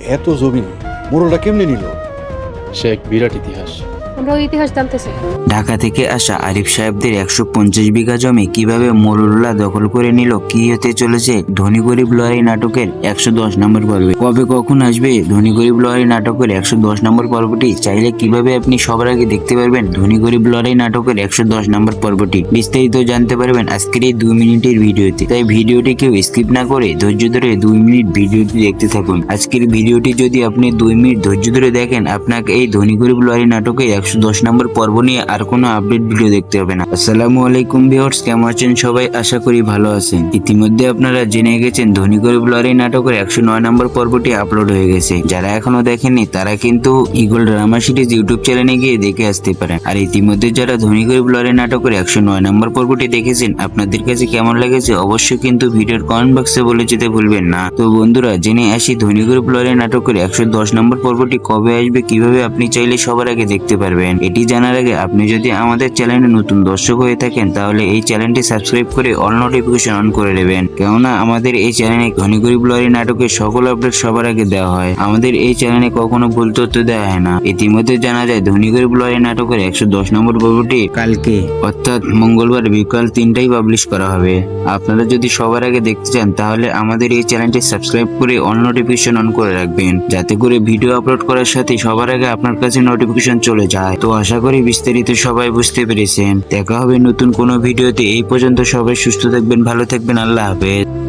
এত জমি মোড়লটা কেমনে নিল? সে এক বিরাট ইতিহাস। আমরা ইতিহাস জানতে ঢাকা থেকে আসা আরিফ সাহেবদের একশো পঞ্চাশ বিঘা জমি কীভাবে মোরুল্লাহ দখল করে নিল, কি হতে চলেছে? ধনী গরিব লড়াই নাটকের একশো দশ নম্বর পর্বে। কবে কখন আসবে ধনী গরিব লড়াই নাটকের একশো দশ নম্বর পর্বটি? চাইলে কীভাবে আপনি সবার আগে দেখতে পারবেন ধনী গরিব লড়াই নাটকের একশো দশ নম্বর পর্বটি? বিস্তারিত জানতে পারবেন আজকের এই দুই মিনিটের ভিডিওতে। তাই ভিডিওটি কেউ স্কিপ না করে ধৈর্য ধরে দুই মিনিট ভিডিওটি দেখতে থাকুন। আজকের ভিডিওটি যদি আপনি দুই মিনিট ধৈর্য ধরে দেখেন, আপনাকে এই ধনী গরিব লড়াই নাটকের একশো দশ নম্বর পর্ব নিয়ে আর কোনো আপডেট ভিডিও দেখতে হবে না। আসসালামু আলাইকুম ভিউয়ার্স কেমন আছেন সবাই? আশা করি ভালো আছেন। ইতিমধ্যে আপনারা জেনে গেছেন, ধনী গরিব লড়াই নাটকের একশো নয় নম্বর পর্বটি আপলোড হয়ে গেছে। যারা এখনও দেখেননি, তারা কিন্তু ইগল ড্রামা সিরিজ ইউটিউব চ্যানেলে গিয়ে দেখে আসতে পারেন। আর ইতিমধ্যে যারা ধনী গরিব লড়াই নাটকের একশো নয় নম্বর পর্বটি দেখেছেন, আপনাদের কাছে কেমন লেগেছে অবশ্যই কিন্তু ভিডিওর কমেন্ট বক্সে বলে যেতে ভুলবেন না। তো বন্ধুরা, জেনে আসি ধনী গরিব লড়াই নাটকের একশো দশ নম্বর পর্বটি কবে আসবে, কীভাবে আপনি চাইলে সবার আগে দেখতে পারবেন। এটি জানার আগে আপনি যদি আমাদের চ্যানেলে নতুন দর্শক হয়ে থাকেন, তাহলে এই চ্যানেলটি সাবস্ক্রাইব করে অল নোটিফিকেশন অন করে নেবেন। কেননা আমাদের এই চ্যানেলে ধনী গরিব লড়াই নাটকের সকল আপডেট সবার আগে দেওয়া হয়। আমাদের এই চ্যানেলে কখনো ভুল তথ্য দেওয়া হয় না। ইতিমধ্যে জানা যায় ধনী গরিব লড়াই নাটকের একশো দশ নম্বর পর্বটি কালকে, অর্থাৎ মঙ্গলবার বিকাল তিনটাই পাবলিশ করা হবে। আপনারা যদি সবার আগে দেখতে চান, তাহলে আমাদের এই চ্যানেলটি সাবস্ক্রাইব করে অল নোটিফিকেশন অন করে রাখবেন। যাতে করে ভিডিও আপলোড করার সাথে সবার আগে আপনার কাছে নোটিফিকেশন চলে যায়। তো আশা করি বিস্তারিত সবাই বুঝতে পেরেছেন। দেখা হবে নতুন কোনো ভিডিওতে। এই পর্যন্ত সবাই সুস্থ থাকবেন, ভালো থাকবেন। আল্লাহ হাফেজ।